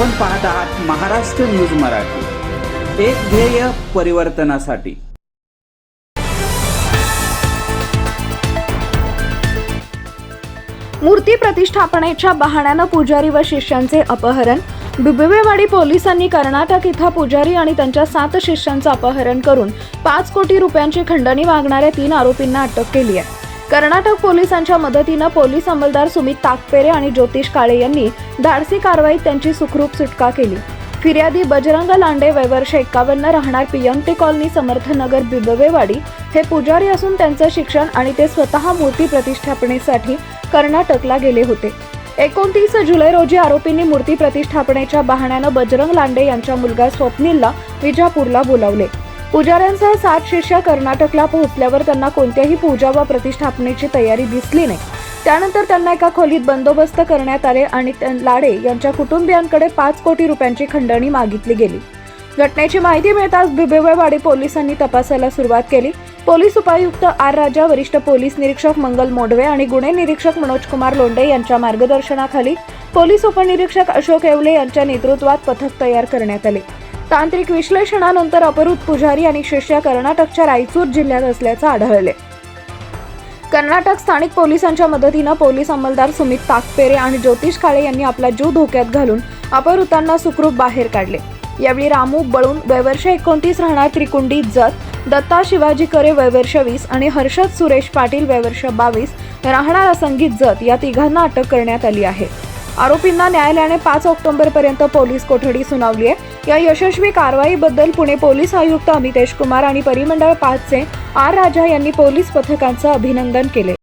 आपण पाहत आहात महाराष्ट्र न्यूज मराठी. एक ध्येय परिवर्तनासाठी. मूर्ती प्रतिष्ठापनेच्या बहाण्यानं पुजारी व शिष्यांचे अपहरण. बिबवेवाडी पोलिसांनी कर्नाटक इथं पुजारी आणि त्यांच्या सात शिष्यांचं अपहरण करून पाच कोटी रुपयांची खंडणी मागणाऱ्या तीन आरोपींना अटक केली आहे. कर्नाटक पोलिसांच्या मदतीनं पोलीस अंमलदार सुमित ताकपेरे आणि ज्योतिष काळे यांनी धाडसी कारवाईत त्यांची सुखरूप सुटका केली. फिर्यादी बजरंग लांडे वयवर्ष एकावन्न राहणार पियंते कॉलनी समर्थनगर बिबवेवाडी हे पुजारी असून त्यांचं शिक्षण आणि ते स्वतः मूर्ती प्रतिष्ठापनेसाठी कर्नाटकला गेले होते. एकोणतीस जुलै रोजी आरोपींनी मूर्ती प्रतिष्ठापनेच्या बहाण्यानं बजरंग लांडे यांच्या मुलगा स्वप्नीलला विजापूरला बोलावले. पुजाऱ्यांसह सात शिष्य कर्नाटकला पोहोचल्यावर त्यांना कोणत्याही पूजा व प्रतिष्ठापनेची तयारी दिसली नाही. त्यानंतर त्यांना एका खोलीत बंदोबस्त करण्यात आले आणि लाडे यांच्या कुटुंबियांकडे पाच कोटी रुपयांची खंडणी मागितली गेली. घटनेची माहिती मिळताच बिबेवाडी पोलिसांनी तपासाला सुरुवात केली. पोलीस उपायुक्त आर राजा वरिष्ठ पोलीस निरीक्षक मंगल मोडवे आणि गुन्हे निरीक्षक मनोज कुमार लोंढे यांच्या मार्गदर्शनाखाली पोलीस उपनिरीक्षक अशोक येवले यांच्या नेतृत्वात पथक तयार करण्यात आले. तांत्रिक विश्लेषणानंतर अपहृत पुजारी आणि शिष्य कर्नाटकच्या रायचूर जिल्ह्यात असल्याचं आढळले. कर्नाटक स्थानिक पोलिसांच्या मदतीनं पोलीस अंमलदार सुमित ताकपेरे आणि ज्योतिष काळे यांनी आपला जीव धोक्यात घालून अपहृतांना सुखरूप बाहेर काढले. यावेळी रामू बळून वयवर्ष एकोणतीस राहणार त्रिकुंडी जत दत्ता शिवाजी करे वयवर्ष वीस आणि हर्षद सुरेश पाटील वयवर्ष बावीस राहणारा संगीत जत या तिघांना अटक करण्यात आली आहे. आरोपींना न्यायालयाने पाच ऑक्टोबरपर्यंत पोलीस कोठडी सुनावली आहे. या यशस्वी कारवाईबद्दल पुणे पोलीस आयुक्त अमितेश कुमार आणि परिमंडळ पाचचे आर राजा यांनी पोलीस पथकांचं अभिनंदन केले.